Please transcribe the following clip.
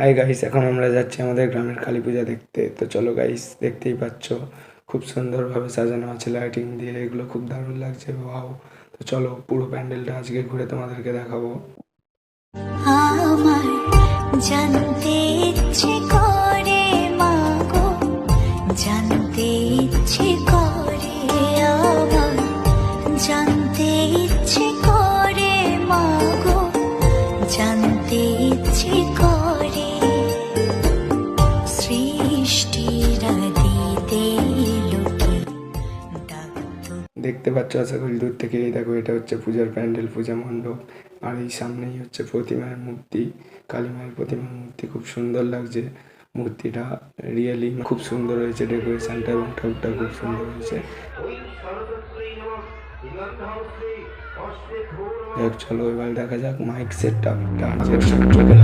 Hi guys এখন আমরা যাচ্ছি আমাদের গ্রামের কালী পূজা দেখতে। তো চলো গাইস দেখতেই পাচ্ছ, খুব সুন্দরভাবে সাজানো আছে লাইটিং দিয়ে, এগুলো খুব দারুণ লাগছে ওয়াও তো চলো পুরো প্যান্ডেলটা আজকে ঘুরে তোমাদেরকে দেখাবো। জানতে ইচ্ছে করে জানতে দেখতে পাচ্ছ আশা করি দূর থেকে দেখো, এটা হচ্ছে পূজার প্যান্ডেল, পূজা মণ্ডপ। আর এই সামনেই হচ্ছে প্রতিমার মূর্তি, কালী মায়ের প্রতিমার মূর্তি। খুব সুন্দর লাগছে মূর্তিটা রিয়েলি খুব সুন্দর হয়েছে ডেকোরেশনটা এবং ঠাকুরটা খুব সুন্দর হয়েছে। চলো এবার দেখা যাক মাইক সেটটা চলে